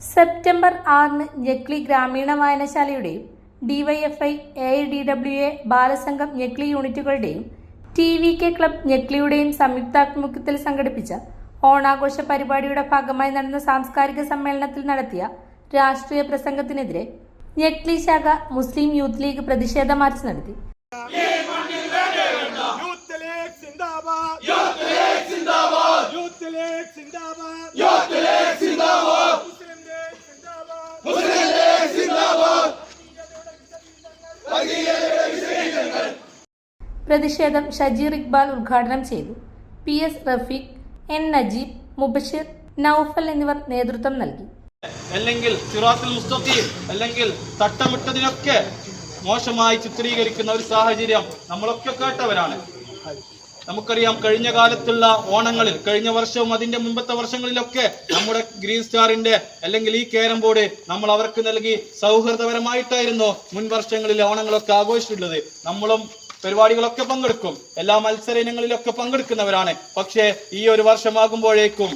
September ആറിന് ഞെക്ലി ഗ്രാമീണ വായനശാലയുടെയും DYFI A I D W A Balasangham Njekli യൂണിറ്റുകളുടെയും T V K club ഞെക്ലിയുടെയും സംയുക്താഭിമുഖ്യത്തിൽ സംഘടിപ്പിച്ച ഓണാഘോഷ പരിപാടിയുടെ ഭാഗമായി നടന്ന സാംസ്കാരിക സമ്മേളനത്തിൽ നടത്തിയ രാഷ്ട്രീയ പ്രസംഗത്തിനെതിരെ ഞെക്ലി ശാഖ മുസ്ലിം യൂത്ത് ലീഗ് പ്രതിഷേധ മാർച്ച് നടത്തി. യൂത്ത് ലീഗ് സിന്ദാബാദ് യൂത്ത് ലീഗ് സിന്ദാബാദ് യൂത്ത് ലീഗ് സിന്ദാബാദ് യൂത്ത് ലീഗ് സിന്ദാബാദ് മുസ്ലിം ലീഗ് സിന്ദാബാദ് പ്രതിഷേധം ഷജീർ ഇക്ബാൽ ഉദ്ഘാടനം ചെയ്തു. P S Rafeeq N Najeeb Mubashir Noufal എന്നിവർ നേതൃത്വം നൽകി. അല്ലെങ്കിൽ സിറാത്തിൽ മുസ്തഖീം അല്ലെങ്കിൽ തട്ടമിട്ടതിനൊക്കെ മോശമായി ചിത്രീകരിക്കുന്ന ഒരു സാഹചര്യം നമ്മളൊക്കെ കേട്ടവരാണ്. നമുക്കറിയാം കഴിഞ്ഞ കാലത്തുള്ള ഓണങ്ങളിൽ കഴിഞ്ഞ വർഷവും അതിന്റെ മുമ്പത്തെ വർഷങ്ങളിലൊക്കെ നമ്മുടെ ഗ്രീൻ സ്റ്റാറിന്റെ അല്ലെങ്കിൽ ഈ കേരം ബോർഡ് നമ്മൾ അവർക്ക് നൽകി സൗഹൃദപരമായിട്ടായിരുന്നു മുൻ വർഷങ്ങളിൽ ഓണങ്ങളൊക്കെ ആഘോഷിച്ചിട്ടുള്ളത്. നമ്മളും പരിപാടികളൊക്കെ പങ്കെടുക്കും. എല്ലാ മത്സര ഇനങ്ങളിലൊക്കെ പങ്കെടുക്കുന്നവരാണ്. പക്ഷേ ഈ ഒരു വർഷമാകുമ്പോഴേക്കും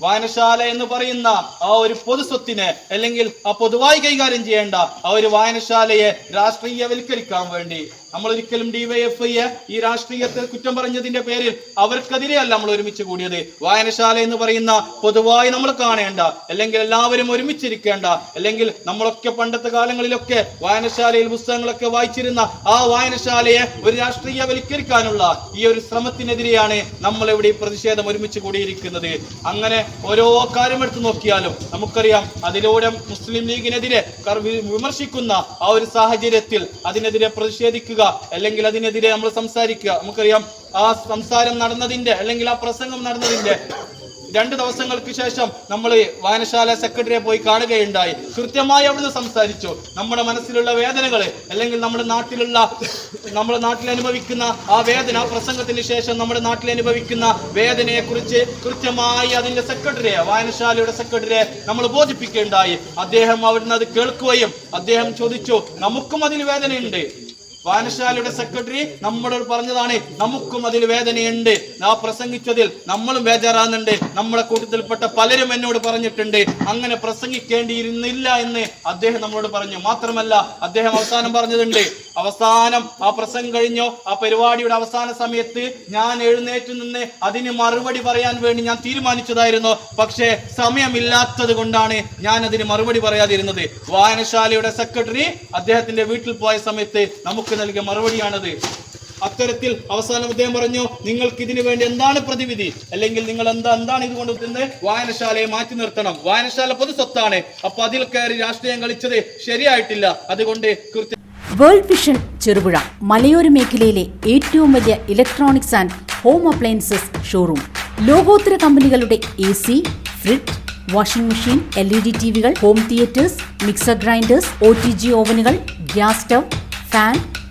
വായനശാല എന്ന് പറയുന്ന ആ ഒരു പൊതുസ്വത്തിനെ അല്ലെങ്കിൽ ആ പൊതുവായി കൈകാര്യം ചെയ്യേണ്ട ആ ഒരു വായനശാലയെ രാഷ്ട്രീയവൽക്കരിക്കാൻ വേണ്ടി നമ്മൾ ഒരിക്കലും ഡിവൈഎഫ്ഐയെ ഈ രാഷ്ട്രീയത്തെ കുറ്റം പറഞ്ഞതിന്റെ പേരിൽ അവർക്കെതിരെയല്ല നമ്മൾ ഒരുമിച്ച് കൂടിയത്. വായനശാല എന്ന് പറയുന്ന പൊതുവായി നമ്മൾ കാണേണ്ട അല്ലെങ്കിൽ എല്ലാവരും ഒരുമിച്ചിരിക്കേണ്ട അല്ലെങ്കിൽ നമ്മളൊക്കെ പണ്ടത്തെ കാലങ്ങളിലൊക്കെ വായനശാലയിൽ പുസ്തകങ്ങളൊക്കെ വായിച്ചിരുന്ന ആ വായനശാലയെ ഒരു രാഷ്ട്രീയവൽക്കരിക്കാനുള്ള ഈ ഒരു ശ്രമത്തിനെതിരെയാണ് നമ്മൾ ഇവിടെ ഈ പ്രതിഷേധം ഒരുമിച്ച് കൂടിയിരിക്കുന്നത്. അങ്ങനെ ഓരോ കാര്യം എടുത്തു നോക്കിയാലും നമുക്കറിയാം അതിലൂടെ മുസ്ലിം ലീഗിനെതിരെ വിമർശിക്കുന്ന ആ ഒരു സാഹചര്യത്തിൽ അതിനെതിരെ പ്രതിഷേധിക്കുക അല്ലെങ്കിൽ അതിനെതിരെ നമ്മൾ സംസാരിക്കുക. നമുക്കറിയാം ആ സംസാരം നടന്നതിന്റെ അല്ലെങ്കിൽ ആ പ്രസംഗം നടന്നതിന്റെ രണ്ട് ദിവസങ്ങൾക്ക് ശേഷം നമ്മൾ വായനശാല സെക്രട്ടറിയെ പോയി കാണുകയുണ്ടായി. കൃത്യമായി അവിടുന്ന് സംസാരിച്ചു. നമ്മുടെ മനസ്സിലുള്ള വേദനകളെ അല്ലെങ്കിൽ നമ്മുടെ നാട്ടിലുള്ള നമ്മുടെ നാട്ടിൽ അനുഭവിക്കുന്ന ആ വേദന ആ പ്രസംഗത്തിന് ശേഷം നമ്മുടെ നാട്ടിൽ അനുഭവിക്കുന്ന വേദനയെ കുറിച്ച് കൃത്യമായി അതിന്റെ സെക്രട്ടറിയെ വായനശാലയുടെ സെക്രട്ടറിയെ നമ്മൾ ബോധിപ്പിക്കുകയുണ്ടായി. അദ്ദേഹം അവിടുന്ന് അത് കേൾക്കുകയും അദ്ദേഹം ചോദിച്ചു നമുക്കും അതിൽ വേദനയുണ്ട്. വായനശാലയുടെ സെക്രട്ടറി നമ്മളോട് പറഞ്ഞതാണ് നമുക്കും അതിൽ വേദനയുണ്ട്. ആ പ്രസംഗിച്ചതിൽ നമ്മളും വേജാറാകുന്നുണ്ട് നമ്മളെ കൂട്ടത്തിൽപ്പെട്ട പലരും എന്നോട് പറഞ്ഞിട്ടുണ്ട്. അങ്ങനെ പ്രസംഗിക്കേണ്ടിയിരുന്നില്ല എന്ന് അദ്ദേഹം നമ്മളോട് പറഞ്ഞു. മാത്രമല്ല അദ്ദേഹം അവസാനം പറഞ്ഞതുണ്ട് അവസാനം ആ പ്രസംഗം കഴിഞ്ഞോ? ആ പരിപാടിയുടെ അവസാന സമയത്ത് ഞാൻ എഴുന്നേറ്റ് നിന്ന് അതിന് മറുപടി പറയാൻ വേണ്ടി ഞാൻ തീരുമാനിച്ചതായിരുന്നു. പക്ഷേ സമയമില്ലാത്തത് കൊണ്ടാണ് ഞാൻ അതിന് മറുപടി പറയാതിരുന്നത്. വായനശാലയുടെ സെക്രട്ടറി അദ്ദേഹത്തിന്റെ വീട്ടിൽ പോയ സമയത്ത് നമുക്ക് നൽകിയ മറുപടിയാണത്. അത്തരത്തിൽ അവസാനം അദ്ദേഹം പറഞ്ഞു നിങ്ങൾക്ക് ഇതിനു വേണ്ടി എന്താണ് പ്രതിവിധി? അല്ലെങ്കിൽ നിങ്ങൾ എന്താ എന്താണ് ഇതുകൊണ്ട് നിന്ന് വായനശാലയെ മാറ്റി നിർത്തണം. വായനശാല പൊതു സ്വത്താണ്. അപ്പൊ അതിൽ കയറി രാഷ്ട്രീയം കളിച്ചത് ശരിയായിട്ടില്ല. അതുകൊണ്ട് കൃത്യം വേൾഡ് വിഷൻ ചെറുപുഴ മലയോര മേഖലയിലെ ഏറ്റവും വലിയ electronics and home appliances showroom ലോകോത്തര കമ്പനികളുടെ A C fridge washing machine L E D T വികൾ home theatres mixer grinders O T G ഓവനുകൾ gas stove fan